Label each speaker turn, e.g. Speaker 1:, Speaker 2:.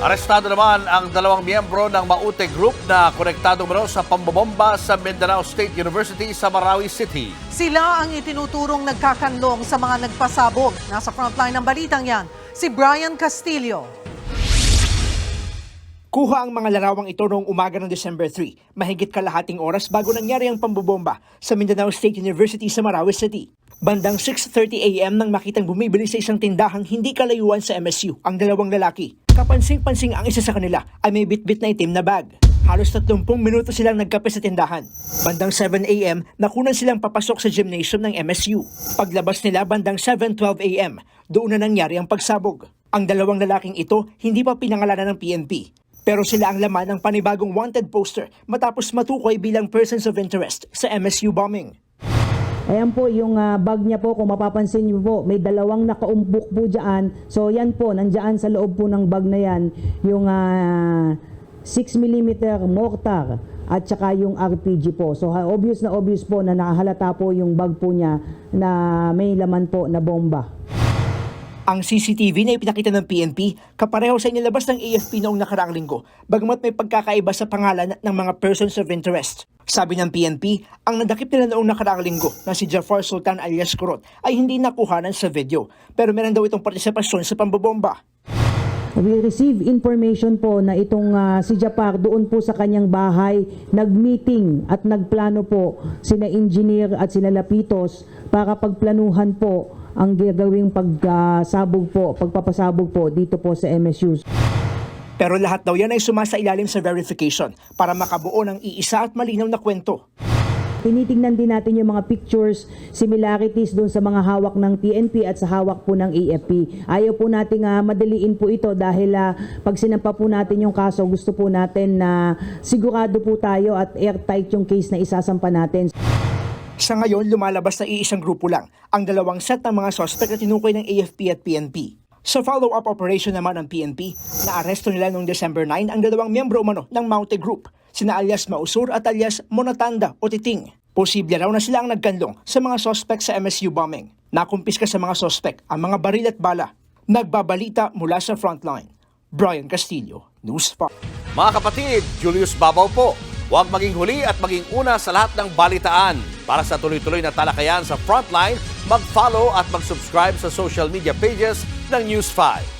Speaker 1: Arestado naman ang dalawang miyembro ng Maute Group na konektado umano sa pambobomba sa Mindanao State University sa Marawi City.
Speaker 2: Sila ang itinuturong nagkakanlong sa mga nagpasabog. Nasa frontline ng balitang yan, si Brian Castillo.
Speaker 3: Kuha ang mga larawang ito noong umaga ng December 3, mahigit kalahating oras bago nangyari ang pambobomba sa Mindanao State University sa Marawi City. Bandang 6.30 a.m. nang makitang bumibili sa isang tindahang hindi kalayuan sa MSU ang dalawang lalaki. Kapansing-pansing ang isa sa kanila ay may bitbit na itim na bag. Halos 30 minuto silang nagkape sa tindahan. Bandang 7 a.m. nakunan silang papasok sa gymnasium ng MSU. Paglabas nila bandang 7.12 a.m. doon na nangyari ang pagsabog. Ang dalawang lalaking ito hindi pa pinangalanan ng PNP. Pero sila ang laman ng panibagong wanted poster matapos matukoy bilang persons of interest sa MSU bombing.
Speaker 4: Ayan po yung ah, bag niya po, kung mapapansin niyo po, may dalawang nakaumbok po dyan. So yan po, nandyan sa loob po ng bag na yan, yung ah, 6mm mortar at saka yung RPG po. So obvious na obvious po na nakahalata po yung bag po niya na may laman po na bomba.
Speaker 3: Ang CCTV na ipinakita ng PNP kapareho sa inilabas ng AFP noong nakaraang linggo, bagamat may pagkakaiba sa pangalan ng mga persons of interest. Sabi ng PNP, ang nadakip nila noong nakaraang linggo na si Jafar Sultan alias Kurot ay hindi nakuhanan sa video, pero meron daw itong partisipasyon sa pambobomba.
Speaker 4: We receive information po na itong ah, si Japar doon po sa kanyang bahay nag-meeting at nagplano po sina engineer at sina Lapitos para pagplanuhan po ang gagawing pagsabog po, pagpapasabog po dito po sa MSU.
Speaker 3: Pero lahat daw yan ay sumasailalim sa verification para makabuo ng iisa at malinaw na kwento.
Speaker 4: Tinitingnan din natin yung mga pictures, similarities doon sa mga hawak ng PNP at sa hawak po ng AFP. Ayaw po nating ah, madaliin po ito dahil ah, pag sinampa po natin yung kaso, gusto po natin na sigurado po tayo at airtight yung case na isasampa natin.
Speaker 3: Sa ngayon, lumalabas na iisang grupo lang, ang dalawang set ng mga suspect na tinukoy ng AFP at PNP. Sa follow-up operation naman ng PNP, naaresto nila noong December 9 ang dalawang miyembro umano ng Maute Group, sina alias Mausur at alias Monatanda o Titing. Posible raw na sila ang nagkanlong sa mga suspect sa MSU bombing. Nakumpiska sa mga suspect ang mga baril at bala. Nagbabalita mula sa frontline. Brian Castillo, News 5.
Speaker 1: Mga kapatid, Julius Babaw po. Huwag maging huli at maging una sa lahat ng balitaan. Para sa tuloy-tuloy na talakayan sa Frontline, mag-follow at mag-subscribe sa social media pages ng News 5.